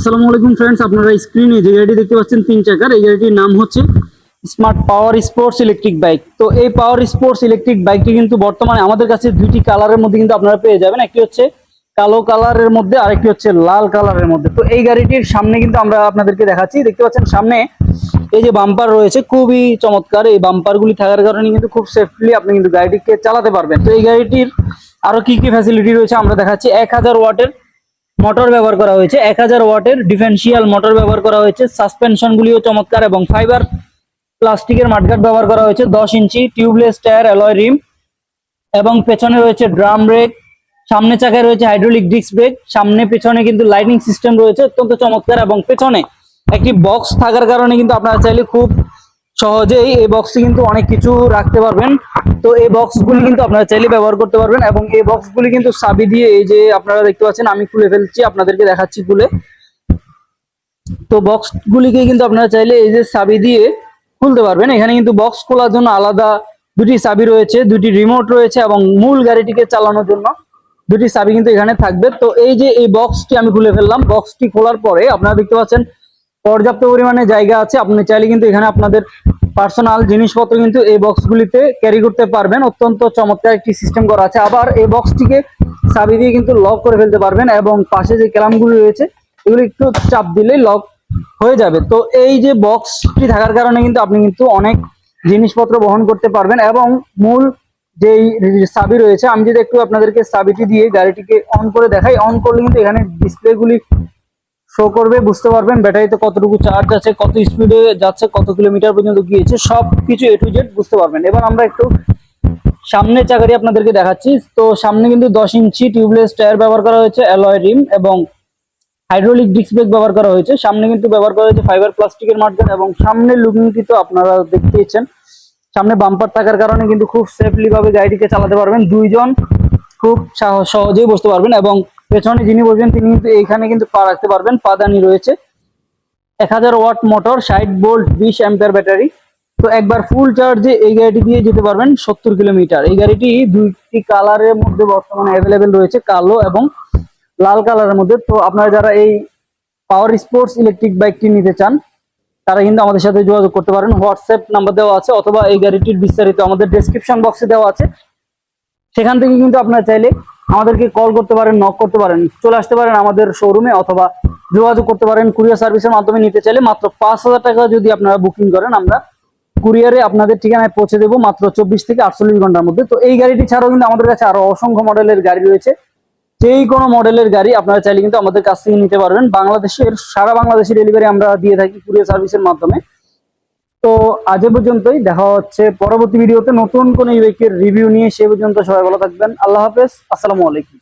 আসসালামু আলাইকুম ফ্রেন্ডস আপনারা স্ক্রিনে যে গাড়িটি দেখতে পাচ্ছেন, তিন চাকার, এই গাড়িটির নাম হচ্ছে smart power sports electric bike তো এই পাওয়ার স্পোর্টস ইলেকট্রিক বাইকটি কিন্তু বর্তমানে আমাদের কাছে দুইটি কালারের মধ্যে কিন্তু আপনারা পেয়ে যাবেন। একটি হচ্ছে কালো কালারের মধ্যে, আরেকটি হচ্ছে লাল কালারের মধ্যে। তো এই গাড়িটির সামনে কিন্তু আমরা আপনাদেরকে দেখাচ্ছি। দেখতে পাচ্ছেন সামনে এই যে বাম্পার রয়েছে, খুবই চমৎকার। এই বাম্পারগুলি থাকার কারণে কিন্তু খুব সেফলি আপনি কিন্তু গাড়িটিকে চালাতে পারবেন। তো এই গাড়িটির আরও কি কি ফ্যাসিলিটি রয়েছে আমরা দেখাচ্ছি। এক হাজার ওয়াটের মোটর ব্যবহার করা হয়েছে। এক হাজার ওয়াটের ডিফেন্সিয়াল মোটর ব্যবহার করা হয়েছে। সাসপেনশন গুলিও চমৎকার এবং ফাইবার প্লাস্টিকের মাঠঘাট ব্যবহার করা হয়েছে। দশ inch tubeless tyre alloy rim এবং পেছনে রয়েছে ড্রাম ব্রেক সামনে চাকায় রয়েছে হাইড্রোলিক ডিস্ক ব্রেক সামনে পেছনে কিন্তু লাইটিং সিস্টেম রয়েছে। অত্যন্ত চমৎকার এবং পেছনে একটি বক্স থাকার কারণে কিন্তু আপনারা চাইলে খুব সহজেই এই বক্সে কিন্তু অনেক কিছু রাখতে পারবেন। তো এই বক্সগুলি কিন্তু আপনারা চাইলে ব্যবহার করতে পারবেন এবং এই বক্সগুলি কিন্তু চাবি দিয়ে এই যে আপনারা দেখতে পাচ্ছেন, আমি খুলে ফেলছি, আপনাদেরকে দেখাচ্ছি খুলে। তো বক্সগুলিকে কিন্তু আপনারা চাইলে এই যে চাবি দিয়ে খুলতে পারবেন। এখানে কিন্তু বক্স খোলার জন্য আলাদা দুটি চাবি রয়েছে, দুটি রিমোট রয়েছে এবং মূল গাড়িটিকে চালানোর জন্য দুটি চাবি কিন্তু এখানে থাকবে। তো এই যে এই বক্সটি আমি খুলে ফেললাম বক্সটি খোলার পরে আপনারা দেখতে পাচ্ছেন পর্যাপ্ত পরিমাণে জায়গা আছে, আপনি চাইলে কিন্তু এখানে আপনাদের পার্সোনাল জিনিসপত্র কিন্তু এই বক্সগুলিতে ক্যারি করতে পারবেন। অত্যন্ত চমৎকার একটি সিস্টেম করা আছে। আবার এই বক্সটিকে চাবি দিয়ে কিন্তু লক করে ফেলতে পারবেন এবং পাশে যে ক্যালামগুলি রয়েছে, এগুলি একটু চাপ দিলেই লক হয়ে যাবে। তো এই যে বক্সটি থাকার কারণে কিন্তু আপনি কিন্তু অনেক জিনিসপত্র বহন করতে পারবেন এবং মূল যেই চাবি রয়েছে, আমি যদি একটু আপনাদেরকে চাবিটি দিয়ে গাড়িটিকে অন করে দেখাই অন করলে কিন্তু এখানে ডিসপ্লেগুলি শো করবে, বুঝতে পারবেন ব্যাটারিতে কতটুকু চার্জ আছে, কত স্পিডে যাচ্ছে, কত কিলোমিটার পর্যন্ত গিয়েছে সব কিছু এ টু জেড বুঝতে পারবেন। এবার আমরা একটু সামনের চাকাটি আপনাদেরকে দেখাচ্ছি। তো সামনে কিন্তু দশ ইঞ্চি টিউবলেস টায়ার ব্যবহার করা হয়েছে অ্যালয় রিম এবং হাইড্রোলিক ডিস্ক ব্রেক ব্যবহার করা হয়েছে। সামনে কিন্তু ব্যবহার করা হয়েছে ফাইবার প্লাস্টিকের মাঠগাট এবং সামনে লুকিংটি তো আপনারা দেখতেইছেন সামনে বাম্পার থাকার কারণে কিন্তু খুব সেফলি ভাবে গাড়িটিকে চালাতে পারবেন। দুইজন খুব সাহ- সহজেই বসতে পারবেন এবং পেছনে যিনি বসবেন, তিনি কিন্তু এইখানে কিন্তু পা রাখতে পারবেন। পাদানি রয়েছে। এক হাজার ওয়াট মোটর, ষাট বোল্ট, বিশ অ্যাম্পিয়ার ব্যাটারি। তো একবার ফুল চার্জে এই গাড়িটি দিয়ে যেতে পারবেন সত্তর কিলোমিটার। এই গাড়িটি দুইটি কালারের মধ্যে বর্তমানে অ্যাভেলেবেল রয়েছে, কালো এবং লাল কালারের মধ্যে। তো আপনারা যারা এই পাওয়ার স্পোর্টস ইলেকট্রিক বাইকটি নিতে চান, তারা কিন্তু আমাদের সাথে যোগাযোগ করতে পারেন। হোয়াটসঅ্যাপ নাম্বার দেওয়া আছে অথবা এই গাড়িটির বিস্তারিত আমাদের ডেসক্রিপশন বক্সে দেওয়া আছে। সেখান থেকে কিন্তু আপনারা চাইলে আমাদেরকে কল করতে পারেন নক করতে পারেন, চলে আসতে পারেন আমাদের শোরুমে অথবা যোগাযোগ করতে পারেন কুরিয়ার সার্ভিসের মাধ্যমে নিতে চাইলে। মাত্র পাঁচ হাজার টাকা যদি আপনারা বুকিং করেন, আমরা কুরিয়ারে আপনাদের ঠিকানায় পৌঁছে দেবো মাত্র চব্বিশ থেকে আটচল্লিশ ঘণ্টার মধ্যে। তো এই গাড়িটি ছাড়াও কিন্তু আমাদের কাছে আরও অসংখ্য মডেলের গাড়ি রয়েছে। যেই কোনো মডেলের গাড়ি আপনারা চাইলে কিন্তু আমাদের কাছ থেকে নিতে পারবেন। বাংলাদেশের, সারা বাংলাদেশের ডেলিভারি আমরা দিয়ে থাকি কুরিয়ার সার্ভিসের মাধ্যমে। তো আজ পর্যন্তই। দেখা হচ্ছে পরবর্তী ভিডিওতে। নতুন কোন ইউএকের রিভিউ নিয়ে সে পর্যন্ত সবাই ভালো থাকবেন। আল্লাহ হাফেজ। আসসালামু আলাইকুম।